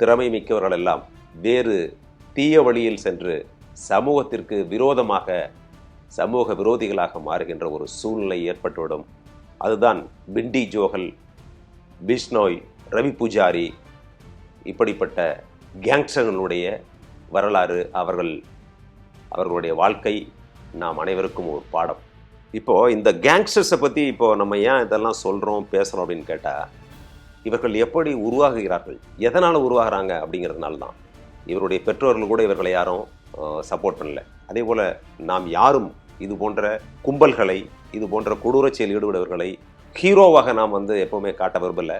திறமை மிக்கவர்கள் எல்லாம் வேறு தீய வழியில் சென்று சமூகத்திற்கு விரோதமாக சமூக விரோதிகளாக மாறுகின்ற ஒரு சூழ்நிலை ஏற்பட்டுவிடும். அதுதான் பிண்டி ஜோகல் பிஷ்னோய் ரவி பூஜாரி இப்படிப்பட்ட கேங்ஸ்டர்களுடைய வரலாறு அவர்கள் அவர்களுடைய வாழ்க்கை நாம் அனைவருக்கும் ஒரு பாடம். இப்போது இந்த கேங்ஸ்டர்ஸை பற்றி இப்போது நம்ம ஏன் இதெல்லாம் சொல்கிறோம் பேசுகிறோம் அப்படின்னு கேட்டால் இவர்கள் எப்படி உருவாகுகிறார்கள்? எதனால் உருவாகிறாங்க அப்படிங்கிறதுனால தான் இவருடைய பெற்றோர்கள் கூட இவர்களை யாரும் சப்போர்ட் பண்ணல. அதே போல் நாம் யாரும் இது போன்ற கும்பல்களை இது போன்ற கொடூர செயல் ஈடுபடுவர்களை ஹீரோவாக நாம் வந்து எப்போவுமே காட்ட விரும்பல.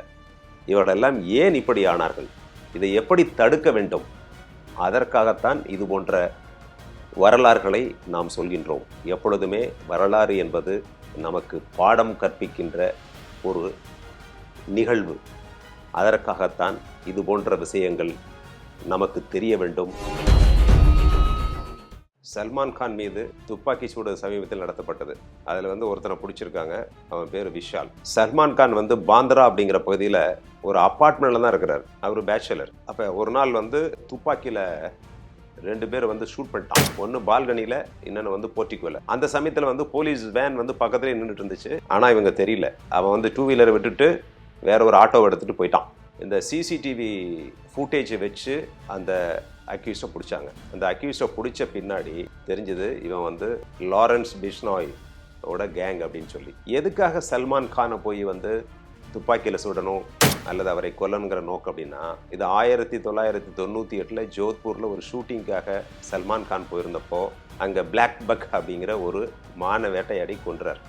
இவர்களெல்லாம் ஏன் இப்படி ஆனார்கள்? இதை எப்படி தடுக்க வேண்டும்? அதற்காகத்தான் இது போன்ற வரலாறுகளை நாம் சொல்கின்றோம். எப்பொழுதுமே வரலாறு என்பது நமக்கு பாடம் கற்பிக்கின்ற ஒரு நிகழ்வு. அதற்காகத்தான் இது போன்ற விஷயங்கள் நமக்கு தெரிய வேண்டும். சல்மான் கான் மீது துப்பாக்கி சூடு சமீபத்தில் நடத்தப்பட்டது. அதில் வந்து ஒருத்தனை பிடிச்சிருக்காங்க. அவன் பேர் விஷால். சல்மான் கான் வந்து பாந்திரா அப்படிங்கிற பகுதியில் ஒரு அப்பார்ட்மெண்ட்டில் தான் இருக்கிறார். அவர் பேச்சுலர். அப்போ ஒரு நாள் வந்து துப்பாக்கியில் ரெண்டு பேர் வந்து ஷூட் பண்ணிட்டான். ஒன்று பால்கனியில் இன்னொன்று வந்து போர்ட்டிக்கோல அந்த சமயத்தில் வந்து போலீஸ் வேன் வந்து பக்கத்துலேயே நின்றுட்டு இருந்துச்சு. ஆனால் இவங்க தெரியல. அவன் வந்து டூ வீலரை விட்டுட்டு வேற ஒரு ஆட்டோவை எடுத்துகிட்டு போயிட்டான். இந்த சிசிடிவி ஃபுட்டேஜை வச்சு அந்த அக்யூஸை பிடிச்சாங்க. அந்த அக்யூஸை பிடிச்ச பின்னாடி தெரிஞ்சது இவன் வந்து லாரன்ஸ் பிஷ்னாய் ஓட கேங் அப்படின்னு சொல்லி. எதுக்காக சல்மான் கானை போய் வந்து துப்பாக்கியில் சுடணும் அல்லது அவரை கொல்லணுங்கிற நோக்கம் அப்படின்னா இது ஆயிரத்தி தொள்ளாயிரத்தி தொண்ணூற்றி எட்டில் ஜோத்பூரில் ஒரு ஷூட்டிங்காக சல்மான் கான் போயிருந்தப்போ அங்கே பிளாக் பக் அப்படிங்கிற ஒரு மான வேட்டையாடி கொன்றார்.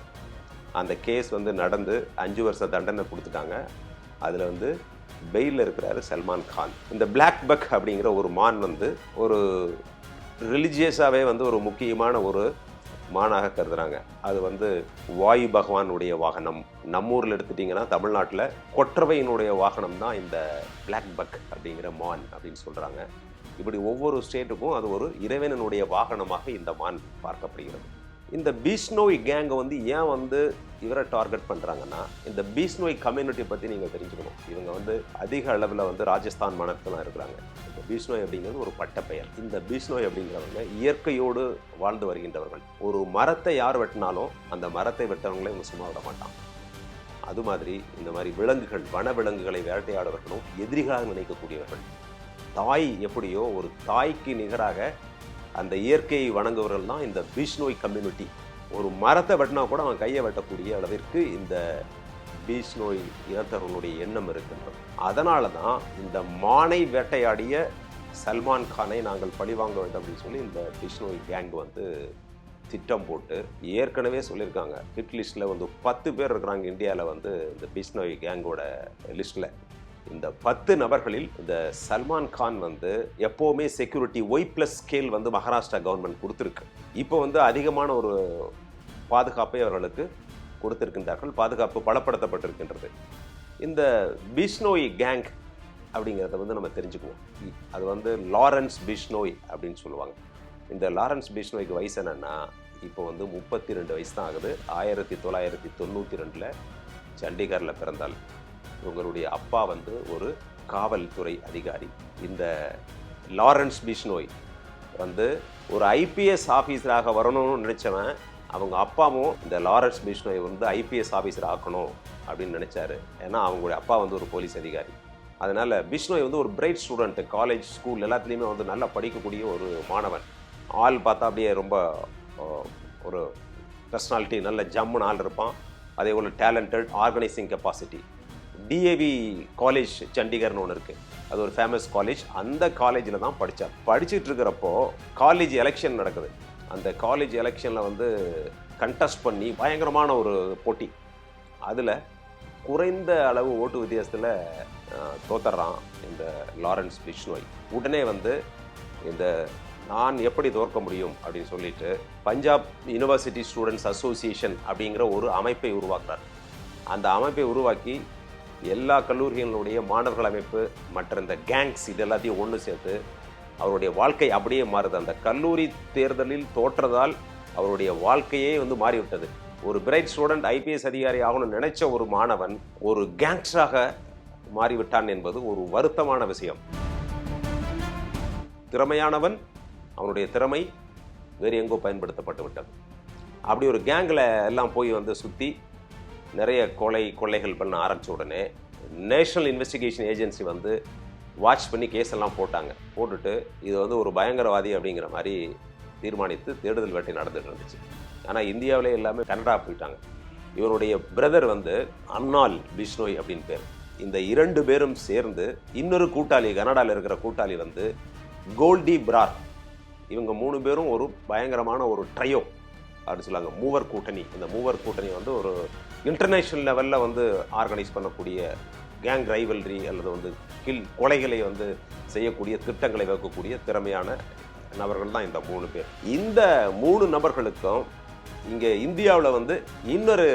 அந்த கேஸ் வந்து நடந்து அஞ்சு வருஷ தண்டனை கொடுத்துட்டாங்க. அதில் வந்து பெயிலில் இருக்கிறாரு சல்மான் கான். இந்த பிளாக் பக் அப்படிங்கிற ஒரு மான் வந்து ஒரு ரிலிஜியஸாகவே வந்து ஒரு முக்கியமான ஒரு மானாக கருதுகிறாங்க அது வந்து வாயு பகவானுடைய வாகனம். நம்ம ஊரில் எடுத்துட்டிங்கன்னா தமிழ்நாட்டில் கொற்றவையினுடைய வாகனம் தான் இந்த பிளாக் பக் அப்படிங்கிற மான் அப்படின்னு சொல்கிறாங்க இப்படி ஒவ்வொரு ஸ்டேட்டுக்கும் அது ஒரு இறைவனனுடைய வாகனமாக இந்த மான் பார்க்கப்படுகிறது. இந்த பீஷ்னோய் கேங்கை வந்து ஏன் வந்து இவரை டார்கெட் பண்ணுறாங்கன்னா இந்த பீஷ்னோய் கம்யூனிட்டி பற்றி நீங்கள் தெரிஞ்சுக்கணும். இவங்க வந்து அதிக அளவில் வந்து ராஜஸ்தான் மாநிலத்தில் இருக்கிறாங்க. இந்த பீஷ்னோய் அப்படிங்கிறது ஒரு பட்டப்பெயர். இந்த பீஷ்னோய் அப்படிங்கிறவங்க இயற்கையோடு வாழ்ந்து வருகின்றவர்கள். ஒரு மரத்தை யார் வெட்டினாலும் அந்த மரத்தை வெட்டவங்களே இவங்க சும்மா விட மாட்டான் அது மாதிரி இந்த மாதிரி விலங்குகள் வன விலங்குகளை வேட்டையாடுவர்களும் எதிரிகளாக நினைக்கக்கூடியவர்கள். தாய் எப்படியோ ஒரு தாய்க்கு நிகராக அந்த இயற்கையை வணங்குவர்கள் தான் இந்த பீஷ்ணோய் கம்யூனிட்டி ஒரு மரத்தை வெட்டினா கூட அவன் கையை வெட்டக்கூடிய அளவிற்கு இந்த பீஷ்ணோய் இனத்தவர்களுடைய எண்ணம் இருக்கின்றது. அதனால தான் இந்த மானை வேட்டையாடிய சல்மான் கானை நாங்கள் பழிவாங்க வேண்டும் அப்படின்னு சொல்லி இந்த பிஷ்ணோய் கேங் வந்து திட்டம் போட்டு ஏற்கனவே சொல்லியிருக்காங்க. ஹிட் லிஸ்ட்டில் வந்து பத்து பேர் இருக்கிறாங்க. இந்தியாவில் வந்து இந்த பிஷ்ணோய் கேங்கோட லிஸ்ட்டில் இந்த பத்து நபர்களில் இந்த சல்மான் கான் வந்து எப்போவுமே செக்யூரிட்டி ஒய் ப்ளஸ் ஸ்கேல் வந்து மகாராஷ்டிரா கவர்மெண்ட் கொடுத்துருக்கு. இப்போ வந்து அதிகமான ஒரு பாதுகாப்பை அவர்களுக்கு கொடுத்திருக்கின்றார்கள். பாதுகாப்பு பலப்படுத்தப்பட்டிருக்கின்றது. இந்த பிஷ்னோய் கேங் அப்படிங்கிறத வந்து நம்ம தெரிஞ்சுக்குவோம். அது வந்து லாரன்ஸ் பிஷ்னோய் அப்படின்னு சொல்லுவாங்க. இந்த லாரன்ஸ் பிஷ்னோய்க்கு வயசு என்னென்னா இப்போ வந்து முப்பத்தி ரெண்டு வயசு தான் ஆகுது. ஆயிரத்தி தொள்ளாயிரத்தி தொண்ணூற்றி ரெண்டில் சண்டிகரில் பிறந்தாள். இவங்களுடைய அப்பா வந்து ஒரு காவல்துறை அதிகாரி. இந்த லாரன்ஸ் பிஷ்னோய் வந்து ஒரு ஐபிஎஸ் ஆஃபீஸராக வரணும்னு நினச்சவன் அவங்க அப்பாவும் இந்த லாரன்ஸ் பிஷ்னோய் வந்து ஐபிஎஸ் ஆஃபீஸர் ஆக்கணும் அப்படின்னு நினச்சாரு. ஏன்னா அவங்களுடைய அப்பா வந்து ஒரு போலீஸ் அதிகாரி. அதனால் பிஷ்ணோய் வந்து ஒரு பிரைட் ஸ்டூடெண்ட்டு காலேஜ் ஸ்கூல் எல்லாத்துலேயுமே வந்து நல்லா படிக்கக்கூடிய ஒரு மாணவன். ஆள் பார்த்தா அப்படியே ரொம்ப ஒரு பர்சனாலிட்டி நல்ல ஜம்முன்னு ஆள் இருப்பான். அதே போல் talented organising capacity DAV college சண்டிகர்னு ஒன்று இருக்குது அது ஒரு ஃபேமஸ் காலேஜ் அந்த காலேஜில் தான் படித்தார் படிச்சுட்டு இருக்கிறப்போ காலேஜ் எலெக்ஷன் நடக்குது. அந்த காலேஜ் எலெக்ஷனில் வந்து கண்டஸ்ட் பண்ணி பயங்கரமான ஒரு போட்டி. அதில் குறைந்த அளவு ஓட்டு வித்தியாசத்தில் தோத்துறான் இந்த லாரன்ஸ் பிஷ்னோய் உடனே வந்து இந்த நான் எப்படி தோற்க முடியும் அப்படின்னு சொல்லிட்டு பஞ்சாப் யுனிவர்சிட்டி ஸ்டூடெண்ட்ஸ் அசோசியேஷன் அப்படிங்கிற ஒரு அமைப்பை உருவாக்குறார். அந்த அமைப்பை உருவாக்கி எல்லா கல்லூரிகளுடைய மாணவர்கள் அமைப்பு மற்ற இந்த கேங்ஸ் இது எல்லாத்தையும் ஒன்று சேர்த்து அவருடைய வாழ்க்கை அப்படியே மாறுது. அந்த கல்லூரி தேர்தலில் தோற்றதால் அவருடைய வாழ்க்கையே வந்து மாறிவிட்டது. ஒரு பிரைட் ஸ்டூடெண்ட் ஐபிஎஸ் அதிகாரி ஆகணும்னு நினைச்ச ஒரு மாணவன் ஒரு கேங்ஸ்டராக மாறிவிட்டான் என்பது ஒரு வருத்தமான விஷயம். திறமையானவன் அவனுடைய திறமை வேறு எங்கோ பயன்படுத்தப்பட்டு விட்டது. அப்படி ஒரு கேங்கில் எல்லாம் போய் வந்து சுற்றி நிறைய கொலை கொள்ளைகள் பண்ண ஆரம்பித்த உடனே நேஷனல் இன்வெஸ்டிகேஷன் ஏஜென்சி வந்து வாட்ச் பண்ணி கேஸ் எல்லாம் போட்டாங்க. போட்டுட்டு இது வந்து ஒரு பயங்கரவாதி அப்படிங்கிற மாதிரி தீர்மானித்து தேடுதல் வேட்டை நடந்துட்டு இருந்துச்சு. ஆனால் இந்தியாவிலே எல்லாமே கனடா போயிட்டாங்க. இவருடைய பிரதர் வந்து அன்னால் பிஷ்னோய் அப்படின்னு பேர். இந்த இரண்டு பேரும் சேர்ந்து இன்னொரு கூட்டாளி கனடாவில் இருக்கிற கூட்டாளி வந்து கோல்டி பிரார். இவங்க மூணு பேரும் ஒரு பயங்கரமான ஒரு ட்ரையோ. அப்படின்னு சொல்லுவாங்க. மூவர் கூட்டணி. இந்த மூவர் கூட்டணி வந்து ஒரு இன்டர்நேஷ்னல் லெவலில் வந்து ஆர்கனைஸ் பண்ணக்கூடிய கேங் ரைவல்ரி அல்லது வந்து கில் கொலைகளை வந்து செய்யக்கூடிய திட்டங்களை வகுக்கக்கூடிய திறமையான நபர்கள் தான் இந்த மூணு பேர். இந்த மூணு நபர்களுக்கும் இங்கே இந்தியாவில் வந்து இன்னொரு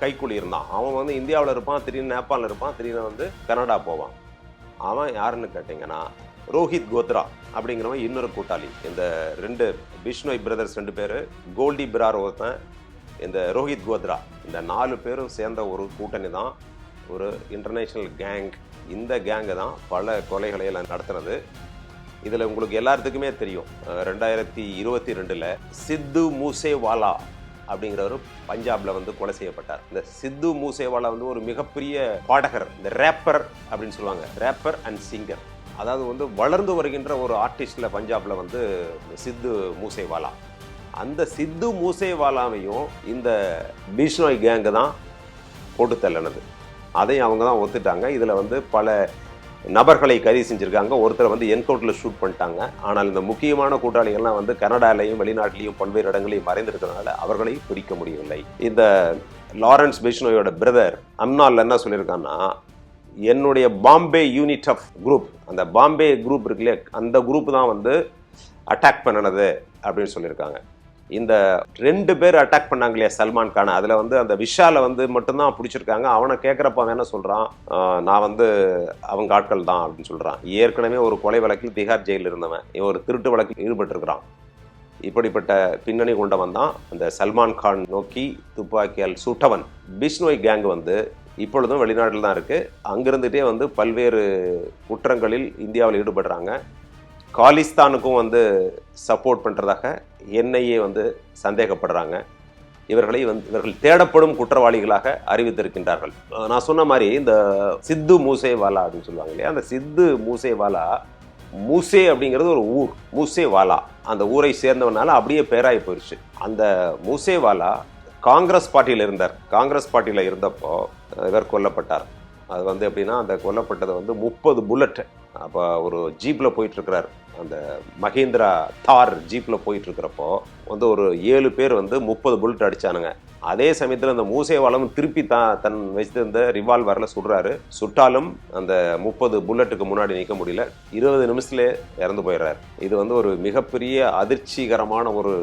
கைக்குழி இருந்தான். அவன் வந்து இந்தியாவில் இருப்பான் திடீர்னு நேபாளில் இருப்பான் திடீர்னு வந்து கனடா போவான். அவன் யாருன்னு கேட்டிங்கன்னா ரோஹித் கோத்ரா. அப்படிங்கிறவன் இன்னொரு கூட்டாளி. இந்த ரெண்டு பிஷ்ணோய் பிரதர்ஸ் ரெண்டு பேர் கோல்டி பிரார் ஒருத்தன் இந்த ரோஹித் கோத்ரா இந்த நாலு பேரும் சேர்ந்த ஒரு கூட்டணி தான் ஒரு இன்டர்நேஷ்னல் கேங் இந்த கேங்கு தான் பல கொலைகளை எல்லாம் நடத்துனது. இதில் உங்களுக்கு எல்லாத்துக்குமே தெரியும். ரெண்டாயிரத்தி இருபத்தி ரெண்டில் சித்து மூசேவாலா அப்படிங்கிறவர் பஞ்சாப்ல வந்து கொலை செய்யப்பட்டார். இந்த சித்து மூசேவாலா வந்து ஒரு மிகப்பெரிய பாடகர் இந்த ரேப்பர் அப்படின்னு சொல்லுவாங்க. ரேப்பர் அண்ட் சிங்கர் அதாவது வந்து வளர்ந்து வருகின்ற ஒரு ஆர்டிஸ்டில் பஞ்சாபில் வந்து சித்து மூசேவாலா. அந்த சித்து மூசேவாலாவையும் இந்த பிஷ்னோய் கேங்கு தான் போட்டு தள்ளினது. அதையும் அவங்க தான் ஒத்துட்டாங்க. இதில் வந்து பல நபர்களை கைது செஞ்சுருக்காங்க. ஒருத்தரை வந்து என்கவுண்டரில் ஷூட் பண்ணிட்டாங்க. ஆனால் இந்த முக்கியமான கூட்டாளிகள்லாம் வந்து கனடாலையும் வெளிநாட்டிலையும் பல்வேறு இடங்களையும் மறைந்திருக்கிறதுனால அவர்களையும் பிடிக்க முடியவில்லை. இந்த லாரன்ஸ் பிஷ்னோயோட பிரதர் அம்னால் என்ன சொல்லியிருக்காங்கன்னா என்னுடைய பாம்பே யூனிட் ஆஃப் குரூப். அந்த பாம்பே குரூப் இருக்குல்ல அந்த குரூப் தான் வந்து அட்டாக் பண்ணினது அப்படின்னு சொல்லியிருக்காங்க. இந்த ரெண்டு பேர் அட்டாக் பண்ணாங்க இல்லையா சல்மான் கான்? அதில் வந்து அந்த விஷாலை வந்து மட்டும்தான் பிடிச்சிருக்காங்க. அவனை கேட்குறப்ப அவன் என்ன சொல்கிறான் நான் வந்து அவங்க ஆட்கள் தான் அப்படின்னு சொல்கிறான் ஏற்கனவே ஒரு கொலை வழக்கில் திகார் ஜெயிலில் இருந்தவன். இவன் ஒரு திருட்டு வழக்கில் ஈடுபட்டிருக்கிறான். இப்படிப்பட்ட பின்னணி கொண்டவன் தான் அந்த சல்மான் கான் நோக்கி துப்பாக்கியால் சுட்டவன். பிஷ்னோய் கேங் வந்து இப்பொழுதும் வெளிநாட்டில் தான் இருக்குது அங்கிருந்துகிட்டே வந்து பல்வேறு குற்றங்களில் இந்தியாவில் ஈடுபடுறாங்க. காலிஸ்தானுக்கும் வந்து சப்போர்ட் பண்ணுறதாக என்ஐஏ வந்து சந்தேகப்படுறாங்க. இவர்களை வந்து இவர்கள் தேடப்படும் குற்றவாளிகளாக அறிவித்திருக்கின்றார்கள். நான் சொன்ன மாதிரி இந்த சித்து மூசேவாலா அப்படின்னு சொல்லுவாங்க இல்லையா? அந்த சித்து மூசேவாலா மூசே அப்படிங்கிறது ஒரு ஊர் மூசேவாலா. அந்த ஊரை சேர்ந்தவனால அப்படியே பேராகி போயிடுச்சு அந்த மூசேவாலா காங்கிரஸ் பார்ட்டியில் இருந்தார். காங்கிரஸ் பார்ட்டியில் இருந்தப்போ இவர் கொல்லப்பட்டார். அது வந்து எப்படின்னா அந்த கொல்லப்பட்டது வந்து முப்பது புல்லட் அப்போ ஒரு ஜீப்பில் போயிட்டுருக்கிறார். அந்த மஹேந்திரா தார் ஜீப்பில் போயிட்டு இருக்கிறப்போ வந்து ஒரு ஏழு பேர் வந்து முப்பது புல்லட் அடிச்சானுங்க. அதே சமயத்தில் அந்த மூசேவாலம் திருப்பி தான் தன் வச்சிருந்த ரிவால்வரில் சுடுறாரு. சுட்டாலும் அந்த முப்பது புல்லட்டுக்கு முன்னாடி நிற்க முடியல. இருபது நிமிஷத்துலேயே இறந்து போயிடுறாரு. இது வந்து ஒரு மிகப்பெரிய அதிர்ச்சிகரமான ஒரு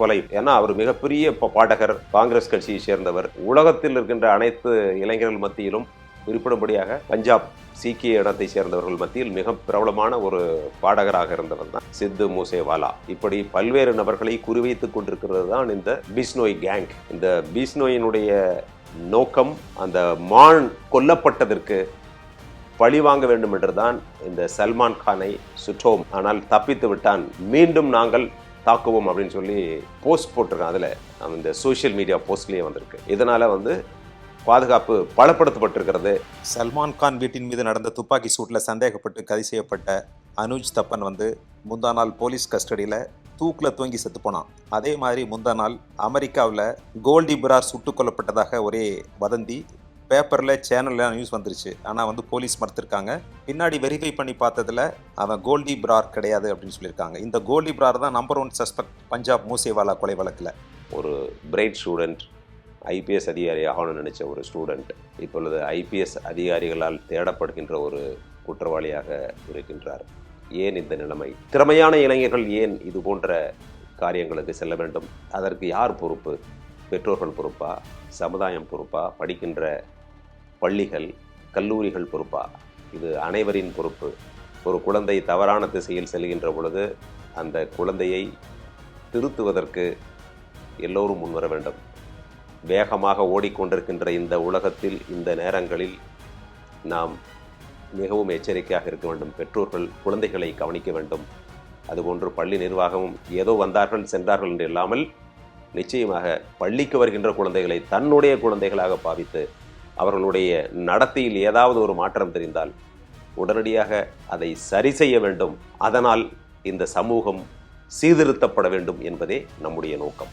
கொலை. ஏன்னா அவர் மிகப்பெரிய பாடகர் காங்கிரஸ் கட்சியை சேர்ந்தவர். உலகத்தில் இருக்கின்ற அனைத்து இளைஞர்கள் மத்தியிலும் குறிப்பிடும்படியாக பஞ்சாப் சீக்கிய இடத்தை சேர்ந்தவர்கள் மத்தியில் மிக பிரபலமான ஒரு பாடகராக இருந்தவர் தான் சித்து மூசேவாலா. இப்படி பல்வேறு நபர்களை குறிவைத்துக் கொண்டிருக்கிறது தான் இந்த பிஸ்னோய் கேங். இந்த பிஸ்னோயினுடைய நோக்கம் அந்த மான் கொல்லப்பட்டதற்கு பழி வாங்க வேண்டும் என்றுதான் இந்த சல்மான் கானை சுற்றோம். ஆனால் தப்பித்து விட்டான். மீண்டும் நாங்கள் தாக்குவோம் அப்படின்னு சொல்லி போஸ்ட் போட்டிருக்கேன் அதில் இந்த சோஷியல் மீடியா போஸ்ட்லேயே வந்திருக்கு. இதனால் வந்து பாதுகாப்பு பலப்படுத்தப்பட்டிருக்கிறது. சல்மான் கான் வீட்டின் மீது நடந்த துப்பாக்கி சூட்டில் சந்தேகப்பட்டு கைது செய்யப்பட்ட அனுஜ் தப்பன் வந்து முந்தா நாள் போலீஸ் கஸ்டடியில் தூக்கில் தூங்கி செத்து போனான். அதே மாதிரி முந்தா நாள் அமெரிக்காவில் கோல்டி பிரார் சுட்டுக் கொல்லப்பட்டதாக ஒரே வதந்தி பேப்பரில் சேனலில் நியூஸ் வந்துருச்சு. ஆனால் வந்து போலீஸ் மறுத்திருக்காங்க. பின்னாடி வெரிஃபை பண்ணி பார்த்ததுல அவன் கோல்டி பிரார் கிடையாது அப்படின்னு சொல்லியிருக்காங்க. இந்த கோல்டி பிரார் தான் number one suspect Punjab Moosewala கொலை வழக்கில். ஒரு பிரைட் ஸ்டூடெண்ட் ஐபிஎஸ் அதிகாரி ஆகணும்னு நினச்ச ஒரு ஸ்டூடெண்ட் இப்பொழுது ஐபிஎஸ் அதிகாரிகளால் தேடப்படுகின்ற ஒரு குற்றவாளியாக இருக்கின்றார். ஏன் இந்த நிலைமை? திறமையான இளைஞர்கள் ஏன் இது போன்ற காரியங்களுக்கு செல்ல வேண்டும்? அதற்கு யார் பொறுப்பு? பெற்றோர்கள் பொறுப்பா? சமுதாயம் பொறுப்பா? படிக்கின்ற பள்ளிகள் கல்லூரிகள் பொறுப்பா? இது அனைவரின் பொறுப்பு. ஒரு குழந்தை தவறான திசையில் செல்கின்ற பொழுது அந்த குழந்தையை திருத்துவதற்கு எல்லோரும் முன்வர வேண்டும். வேகமாக ஓடிக்கொண்டிருக்கின்ற இந்த உலகத்தில் இந்த நேரங்களில் நாம் மிகவும் எச்சரிக்கையாக இருக்க வேண்டும். பெற்றோர்கள் குழந்தைகளை கவனிக்க வேண்டும். அதுபோன்று பள்ளி நிர்வாகமும் ஏதோ வந்தார்கள் சென்றார்கள் என்று இல்லாமல் நிச்சயமாக பள்ளிக்கு வருகின்ற குழந்தைகளை தன்னுடைய குழந்தைகளாக பாவித்து அவர்களுடைய நடத்தையில் ஏதாவது ஒரு மாற்றம் தெரிந்தால் உடனடியாக அதை சரி செய்ய வேண்டும். அதனால் இந்த சமூகம் சீர்திருத்தப்பட வேண்டும் என்பதே நம்முடைய நோக்கம்.